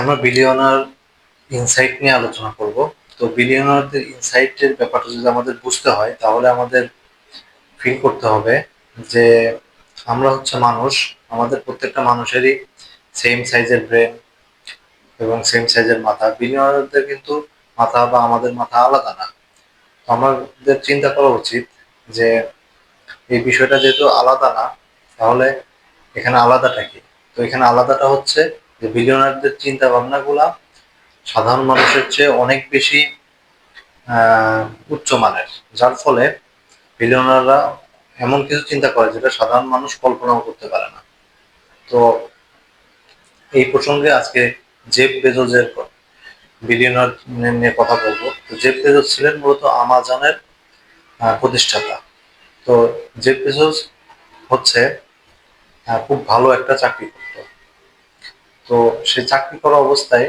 আমরা billionaire insight নিয়ে আলোচনা করব। তো বিলিয়নারদের ইনসাইটের ব্যাপারটা যদি আমাদের বুঝতে হয়, তাহলে আমাদের ফিল করতে হবে যে আমরা হচ্ছে মানুষ, আমাদের প্রত্যেকটা মানুষেরই সেম সাইজের ব্রেন এবং সেম সাইজের মাথা। বিলিয়নারদের কিন্তু মাথা বা আমাদের মাথা আলাদা না। আমাদের চিন্তা করা উচিত যে এই বিষয়টা যেহেতু আলাদা না, তাহলে এখানে আলাদাটা কি? তো এখানে আলাদাটা হচ্ছে যে বিলিয়নারদের চিন্তা ভাবনাগুলা সাধারণ মানুষের চেয়ে অনেক বেশি উচ্চমানের যার ফলে বিলিয়নাররা এমন কিছু চিন্তা করে যেটা সাধারণ মানুষ কল্পনাও করতে পারে না। তো এই প্রসঙ্গে আজকে জেফ বেজোজের বিলিয়নার নিয়ে কথা বলব। তো জেব বেজোজ ছিলেন মূলত আমাজনের প্রতিষ্ঠাতা। তো জেফ বেজোজ হচ্ছে খুব ভালো একটা চাকরি করত। তো সে চাকরি করা অবস্থায়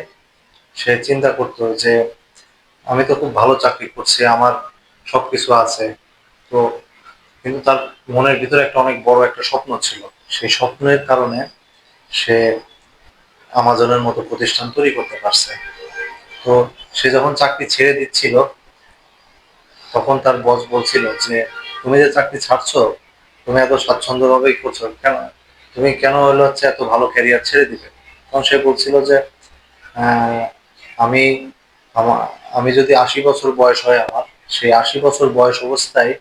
সে চিন্তা করতো যে, আমি তো খুব ভালো চাকরি করছি, আমার সবকিছু আছে। তো কিন্তু তার মনের ভিতরে একটা অনেক বড় একটা স্বপ্ন ছিল। সেই স্বপ্নের কারণে সে আমাজনের মতো প্রতিষ্ঠান তৈরি করতে পারছে। তো সে যখন চাকরি ছেড়ে দিচ্ছিল, তখন তার বস বলছিল যে, তুমি যে চাকরি ছাড়ছো, তুমি এত স্বাচ্ছন্দ্যভাবেই করছ কেন? তুমি কেন হলো হচ্ছে এত ভালো ক্যারিয়ার ছেড়ে দিবে তখন সে বলছিল যে আমি আমি যদি আশি বছর বয়স হয় আমার, সেই আশি বছর বয়স অবস্থায়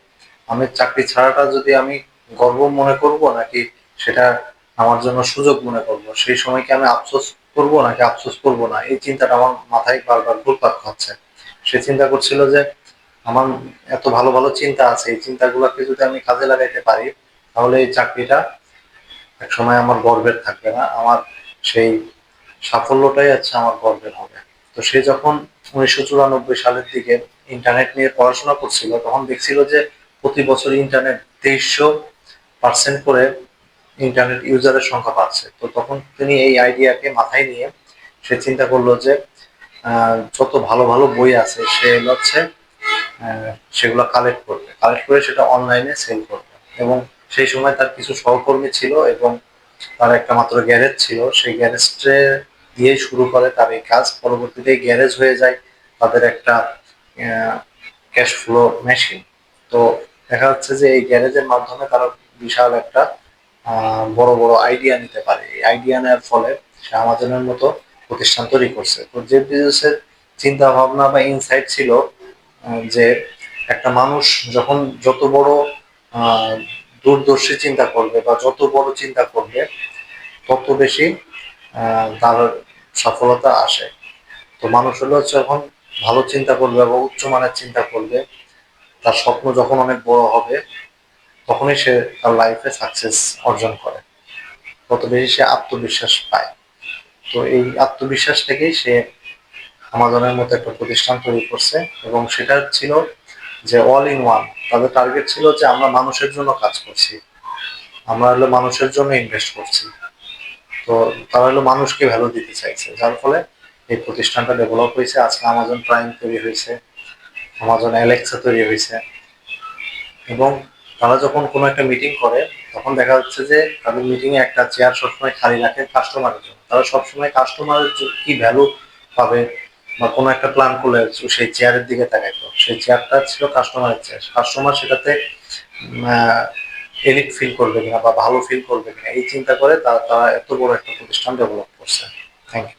আমি চাকরি ছাড়াটা যদি আমি গর্ব মনে করব নাকি সেটা আমার জন্য সুযোগ মনে করব? সেই সময় কি আমি আফসোস করব নাকি আফসোস করব না? এই চিন্তাটা আমার মাথায় বারবার ঘুরপাক খাচ্ছে। সে চিন্তা করছিল যে, আমার এত ভালো ভালো চিন্তা আছে, এই চিন্তাগুলোকে যদি আমি কাজে লাগাইতে পারি, তাহলে এই চাকরিটা এক সময় আমার গর্বের থাকবে না। আমার সেই সাফল্যটাই আছে আমার গর্বের হবে। তো সে যখন উনিশশো চুরানব্বই সালের দিকে ইন্টারনেট নিয়ে পড়াশোনা করছিল, তখন দেখছিল যে প্রতি বছর ইন্টারনেট তেইশশো পার্সেন্ট করে ইন্টারনেট ইউজারের সংখ্যা বাড়ছে। তো তখন তিনি এই আইডিয়াকে মাথায় নিয়ে সে চিন্তা করল যে যত ভালো ভালো বই আছে, সে হচ্ছে সেগুলো কালেক্ট করবে। কালেক্ট করে সেটা অনলাইনে সেল করবে। এবং সেই সময় তার কিছু সহকর্মী ছিল এবং তার একটা মাত্র গ্যারেজ ছিল। সেই গ্যারেজটে দিয়ে শুরু করে, তার এই কাজ। পরবর্তীতে গ্যারেজ হয়ে যায় তাদের একটা ক্যাশ ফ্লো মেশিন তো দেখা যাচ্ছে যে এই গ্যারেজের মাধ্যমে তারা বিশাল একটা বড় বড় আইডিয়া নিতে পারে। এই আইডিয়া নেওয়ার ফলে সে আমাজনের মতো প্রতিষ্ঠান তৈরি করছে। তো যে বিজনেসের চিন্তা ভাবনা বা ইনসাইট ছিল যে একটা মানুষ যখন যত বড় দূরদর্শী চিন্তা করবে বা যত বড় চিন্তা করবে, তত বেশি তার সফলতা আসে। তো মানুষ হলো যখন ভালো চিন্তা করবে বা উচ্চমানের চিন্তা করবে। তার স্বপ্ন যখন অনেক বড় হবে, তখনই সে তার লাইফে সাকসেস অর্জন করে। তত বেশি সে আত্মবিশ্বাস পায়। তো এই আত্মবিশ্বাস থেকেই সে আমাজনের মতো একটা প্রতিষ্ঠান তৈরি করছে এবং সেটা ছিল যে অল ইন ওয়ান তাদের টার্গেট ছিল যে আমরা মানুষের জন্য কাজ করছি। আমরা হলো মানুষের জন্য ইনভেস্ট করছি। তো তারা হলো মানুষকে ভ্যালু দিতে চাইছে, যার ফলে এই প্রতিষ্ঠানটা ডেভেলপ হয়েছে। আজকে আমাজন প্রাইম তৈরি হয়েছে আমাজন অ্যালেক্সা তৈরি হয়েছে। এবং তারা যখন কোনো একটা মিটিং করে, তখন দেখা যাচ্ছে যে তাদের মিটিংয়ে একটা চেয়ার সবসময় খালি রাখে কাস্টমারের জন্য। তারা সবসময় কাস্টমারের কি ভ্যালু পাবে বা কোনো একটা প্ল্যান করলে সেই চেয়ারের দিকে তাকাইতো। সেই চেয়ারটা ছিল কাস্টমারের চেয়ার কাস্টমার সেটাতে এডিট ফিল করবে কিনা বা ভালো ফিল করবে কিনা, এই চিন্তা করে তারা তারা এত বড় একটা প্রতিষ্ঠান ডেভেলপ করছে। Thank you